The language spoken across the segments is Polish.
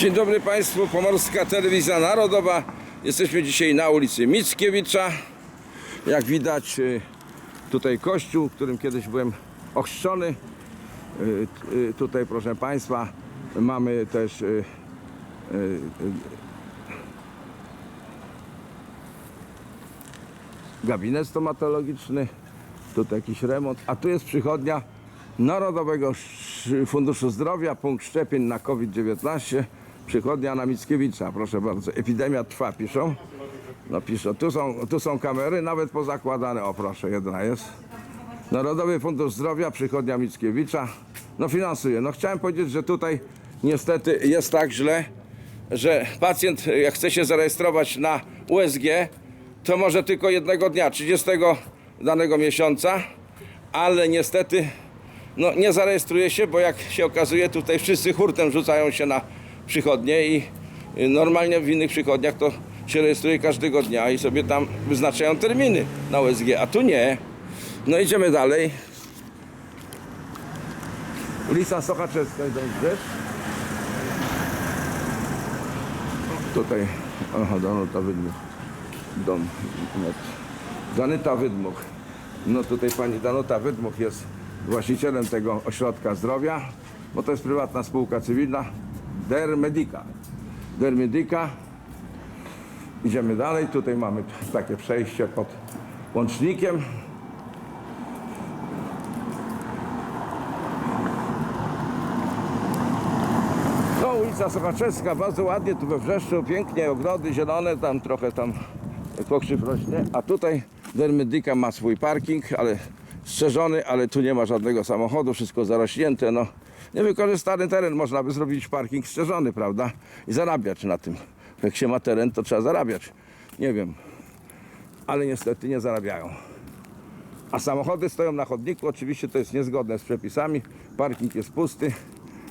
Dzień dobry Państwu, Pomorska Telewizja Narodowa. Jesteśmy dzisiaj na ulicy Mickiewicza. Jak widać y, tutaj kościół, w którym kiedyś byłem ochrzczony. Y, y, Tutaj proszę Państwa mamy też gabinet stomatologiczny, tutaj jakiś remont, a tu jest przychodnia Narodowego Sz- Funduszu Zdrowia, punkt szczepień na COVID-19, przychodnia na Mickiewicza, proszę bardzo. Epidemia trwa, piszą. No piszą, tu są, tu są kamery, nawet pozakładane, o proszę, jedna jest. Narodowy Fundusz Zdrowia, przychodnia Mickiewicza, no finansuje. No chciałem powiedzieć, że tutaj niestety jest tak źle, że pacjent jak chce się zarejestrować na USG, to może tylko jednego dnia, 30 danego miesiąca, ale niestety no, nie zarejestruje się, bo jak się okazuje tutaj wszyscy hurtem rzucają się na przychodnie i normalnie w innych przychodniach to się rejestruje każdego dnia i sobie tam wyznaczają terminy na USG, a tu nie. No idziemy dalej. Ulica Sochaczewska, idziesz? Tutaj, aha, Danuta Wydmuch. Dom. Danuta Wydmuch. No tutaj pani Danuta Wydmuch jest właścicielem tego ośrodka zdrowia, bo to jest prywatna spółka cywilna Der Medica. Der Medica. Idziemy dalej. Tutaj mamy takie przejście pod łącznikiem. No, ulica Sochaczewska, bardzo ładnie, tu we Wrzeszczu, pięknie, ogrody zielone, tam trochę tam pokrzyw rośnie, a tutaj Dermedyka ma swój parking, ale strzeżony, ale tu nie ma żadnego samochodu, wszystko zarośnięte, no. Niewykorzystany teren, można by zrobić parking strzeżony, prawda? I zarabiać na tym. Jak się ma teren, to trzeba zarabiać. Nie wiem, ale niestety nie zarabiają. A samochody stoją na chodniku, oczywiście to jest niezgodne z przepisami, parking jest pusty,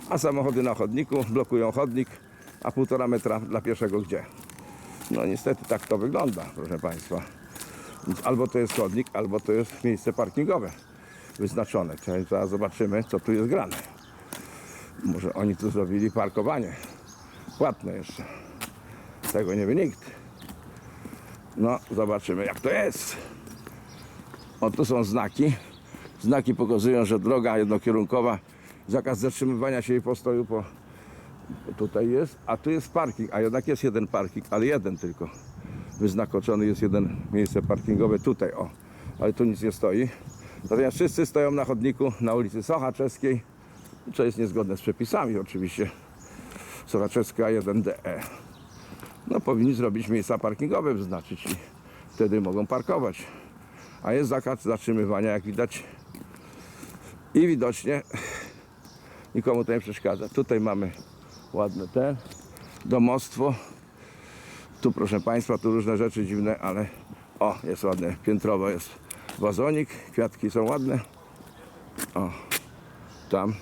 a samochody na chodniku blokują chodnik, a półtora metra dla pieszego gdzie? No niestety tak to wygląda, proszę Państwa. Albo to jest chodnik, albo to jest miejsce parkingowe wyznaczone. Zaraz zobaczymy, co tu jest grane. Może oni tu zrobili parkowanie płatne jeszcze. Tego nie wie nikt. No, zobaczymy jak to jest. O, tu są znaki. Znaki pokazują, że droga jednokierunkowa, zakaz zatrzymywania się i postoju po, tutaj jest, a tu jest parking, a jednak jest jeden parking, ale jeden tylko. Wyznaczony jest jeden miejsce parkingowe tutaj, o, ale tu nic nie stoi. Natomiast wszyscy stoją na chodniku na ulicy Sochaczeskiej, co jest niezgodne z przepisami oczywiście. Sochaczewska 1DE. No powinni zrobić miejsca parkingowe, wyznaczyć i wtedy mogą parkować. A jest zakaz zatrzymywania, jak widać. I widocznie nikomu to nie przeszkadza. Tutaj mamy ładne te domostwo. Tu proszę Państwa, tu różne rzeczy dziwne, ale o, jest ładne, piętrowo jest wazonik, kwiatki są ładne. O, tam.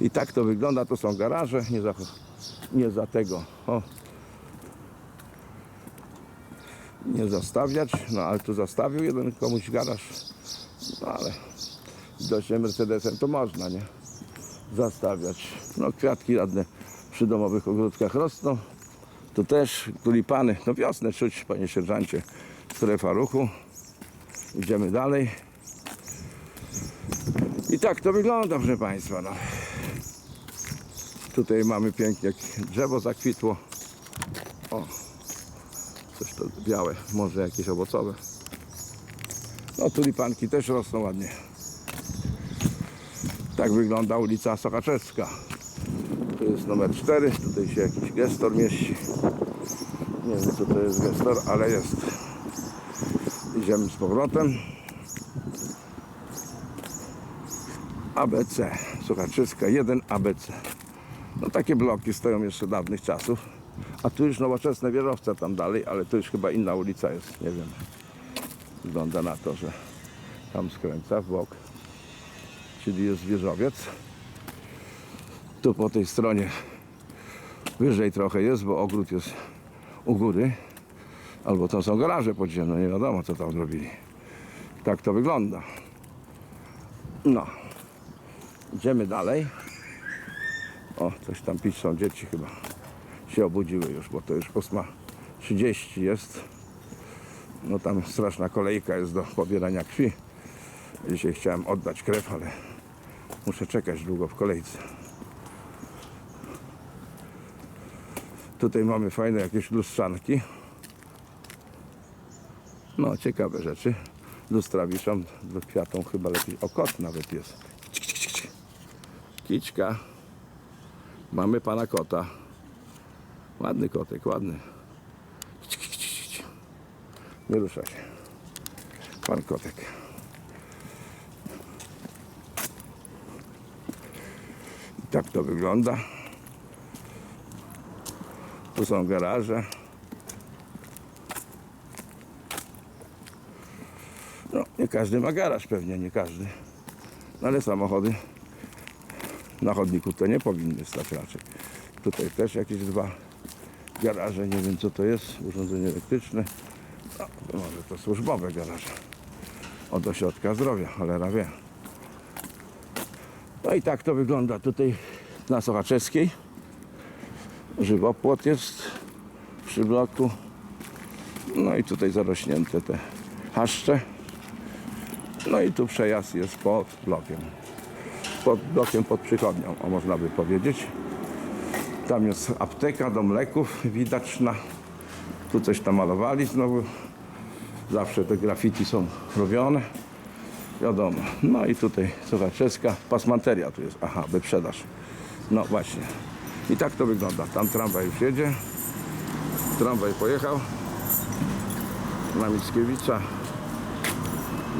I tak to wygląda, to są garaże, nie za, nie za tego. O, nie zastawiać, no ale tu zastawił jeden komuś garaż, no ale widocznie Mercedesem to można, nie? Zastawiać. No kwiatki ładne przy domowych ogródkach rosną. Tu też tulipany, no wiosnę czuć, panie sierżancie, strefa ruchu. Idziemy dalej. I tak to wygląda, proszę Państwa. No. Tutaj mamy pięknie, drzewo zakwitło. O, coś to białe, może jakieś owocowe. No tulipanki też rosną ładnie. Tak wygląda ulica Sochaczewska. Tu jest numer 4, tutaj się jakiś gestor mieści. Nie wiem co to jest gestor, ale jest. Idziemy z powrotem. ABC, Sochaczewska 1 ABC. No takie bloki stoją jeszcze dawnych czasów. A tu już nowoczesne wieżowce tam dalej, ale to już chyba inna ulica jest, nie wiem. Wygląda na to, że tam skręca w bok. Czyli jest wieżowiec. Tu po tej stronie wyżej trochę jest, bo ogród jest u góry. Albo to są garaże podziemne, nie wiadomo co tam zrobili. Tak to wygląda. No. Idziemy dalej. O, coś tam piszą, dzieci chyba się obudziły już, bo to już 8.30 jest. No tam straszna kolejka jest do pobierania krwi. Dzisiaj chciałem oddać krew, ale muszę czekać długo w kolejce. Tutaj mamy fajne jakieś lustrzanki. No, ciekawe rzeczy. Lustra wiszą, kwiatą chyba lepiej. O, kot nawet jest. Kiczka. Mamy pana kota. Ładny kotek, ładny. Nie rusza się. Pan kotek. Tak to wygląda. Tu są garaże. No, nie każdy ma garaż, pewnie nie każdy. No, ale samochody na chodniku to nie powinny stać raczej. Tutaj też jakieś dwa garaże, nie wiem co to jest, urządzenie elektryczne. No, może to służbowe garaże. Od ośrodka zdrowia, cholera wie. No i tak to wygląda tutaj na Sochaczewskiej. Żywopłot jest przy bloku. No i tutaj zarośnięte te haszcze. No i tu przejazd jest pod blokiem. Pod blokiem, pod przychodnią, o można by powiedzieć. Tam jest apteka, dom leków widoczna. Tu coś tam malowali znowu. Zawsze te graffiti są robione. Wiadomo. No i tutaj Sochaczewska. Pasmanteria tu jest. Aha, wyprzedaż. No właśnie. I tak to wygląda. Tam tramwaj już jedzie. Tramwaj pojechał. Na Mickiewicza.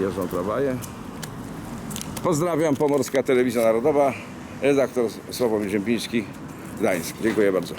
Jeżdżą tramwaje. Pozdrawiam, Pomorska Telewizja Narodowa. Redaktor Sławomir Ziempiński, Gdańsk. Dziękuję bardzo.